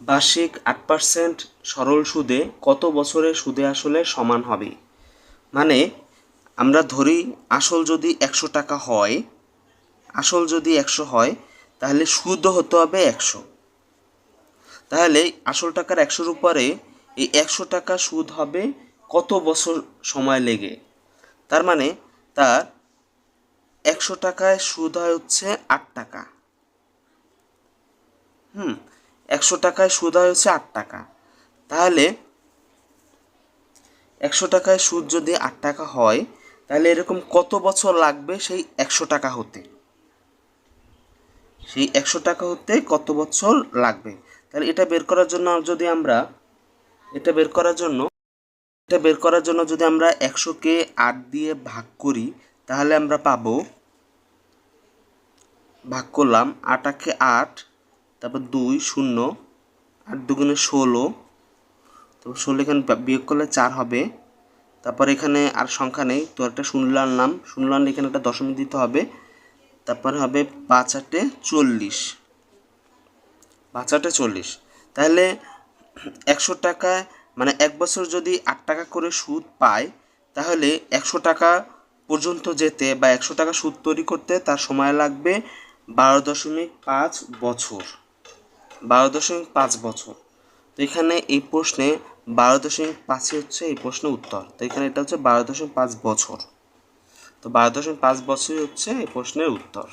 বার্ষিক আট পার্সেন্ট সরল সুদে কত বছরে সুদে আসলে সমান হবে? মানে আমরা ধরি আসল যদি একশো টাকা হয়, আসল যদি একশো হয়, তাহলে সুদও হতে হবে একশো। তাহলে আসল টাকার একশোর উপরে এই একশো টাকা সুদ হবে কত বছর সময় লেগে? তার মানে তার একশো টাকায় সুদ হয় হচ্ছে আট টাকা। হুম একশো টাকায় সুদ হয় হচ্ছে আট টাকা। তাহলে একশো টাকায় সুদ যদি আট টাকা হয়, তাহলে এরকম কত বছর লাগবে সেই একশো টাকা হতে? সেই একশো টাকা হতে কত বছর লাগবে? তাহলে এটা বের করার জন্য যদি আমরা, এটা বের করার জন্য, এটা বের করার জন্য যদি আমরা একশোকে আট দিয়ে ভাগ করি, তাহলে আমরা পাবো, ভাগ করলাম আট আটকে আট তারপর দুই, শূন্য, আট দুগুণে ষোলো। তো ষোলো এখানে বিয়োগ করলে চার হবে। তারপর এখানে আর সংখ্যা নেই, তো একটা শূন্য আনলাম শূন্য আনলে এখানে একটা দশমিক দিতে হবে। তারপরে হবে পাঁচ আটে চল্লিশ। পাঁচ আটে চল্লিশ। তাহলে একশো টাকায় মানে এক বছর যদি আট টাকা করে সুদ পায়, তাহলে একশো টাকা পর্যন্ত যেতে বা একশো টাকা সুদ তৈরি করতে তার সময় লাগবে বারো দশমিক পাঁচ বছর। বারো দশমিক পাঁচ বছর। তো এখানে এই প্রশ্নে বারো দশমিক পাঁচই হচ্ছে এই প্রশ্নের উত্তর। তো এখানে এটা হচ্ছে বারো দশমিক পাঁচ বছর। তো বারো দশমিক পাঁচ বছরই হচ্ছে এই প্রশ্নের উত্তর।